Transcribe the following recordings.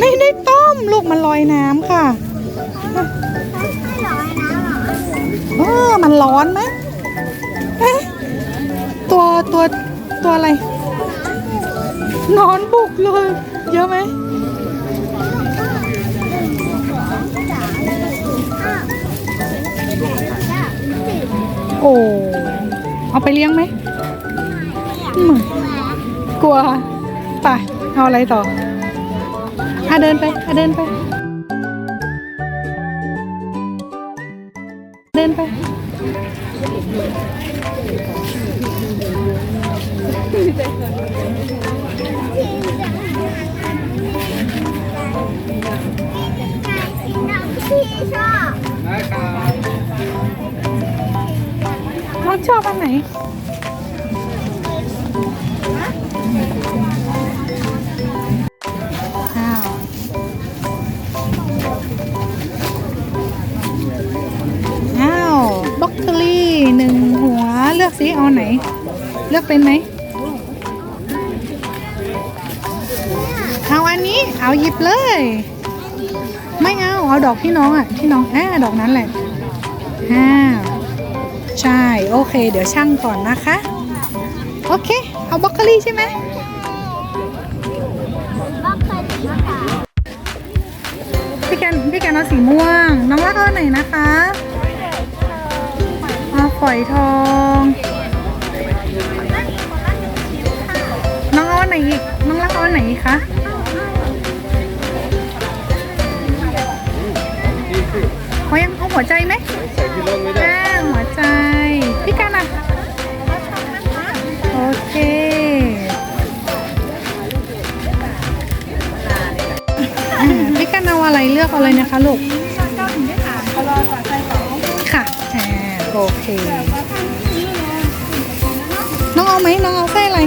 ไม่ได้ต้มลูกมันลอยน้ำค่ะไม่ร้อยนะหรอเออมันร้อนไหมเอ๊ะตัวตัวตัวอะไรนอนบุกเลย เยอะไหมโอ้เอาไปเลี้ยงไหมอืมกลัว ไป เอาอะไรต่อ อะเดินไปอะเดินไป เดินไปพี่ชอบน้องชอบอันไหน บล็อรี่หนึ่งหัวเลือกสิเอาไหน เลือกเป็นไหมเอาอันนี้เอาหยิบเลย ไม่เอาเอาดอกที่น้องอะที่น้องอ่าดอกนั้นแหละอ้าใช่โอเค เดี๋ยวช่างก่อนนะคะ โอเค เอาบล็อกโคลี่ใช่ไหมพี่แกนพี่แกนเอาสีม่วง น้องรักเอาไหนนะคะ ฝอยทอง น้องเอาอันไหนอีก น้องรักเอาอันไหนอีกคะ เขายังเอาหัวใจไหมใส่ที่รถไม่ได้อ่าหัวใจ พี่กันอะ โอเค อ่าพี่กันเอาอะไรเลือกเอาเลยนะคะลูก โอเค น้องเอาไหมน้องเอาไส้อะไร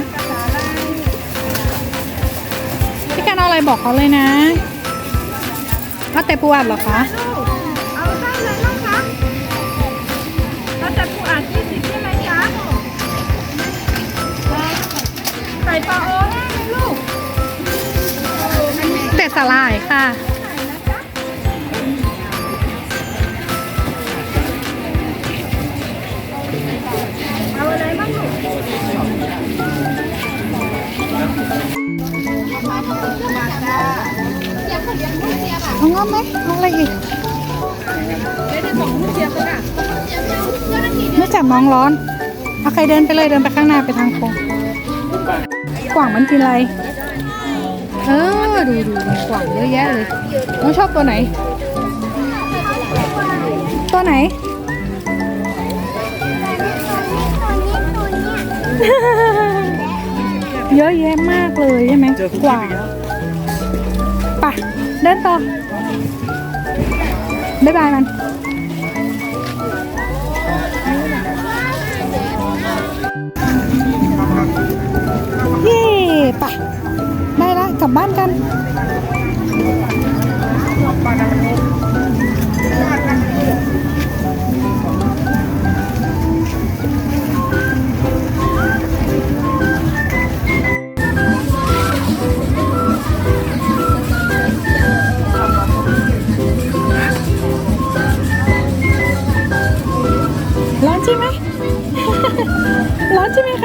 พี่กันเอาอะไรบอกเขาเลยนะเอาแต่ปูอัดเหรอคะ เอาได้เลยนะคะแล้วแต่ผู้อ่านยี่สิบใช่ไหมจ๊ะใส่ปลาโอ้ได้ไหมลูกเป็ดสลายค่ะ เอางอบไหมเอาอะไรอีกไม่จับน้องร้อนเอาใครเดินไปเลยเดินไปข้างหน้าไปทางโค้งกว่างมันกินอะไร เออ ดูดูกว่างเยอะแยะเลยน้องชอบตัวไหน ตัวไหนเยอะแยะมากเลยใช่ไหมกว่างไปเดินต่อ บ๊ายบายมันเย่ปะได้ละกลับบ้านกัน ไหมร้อนใช่ไหมคะ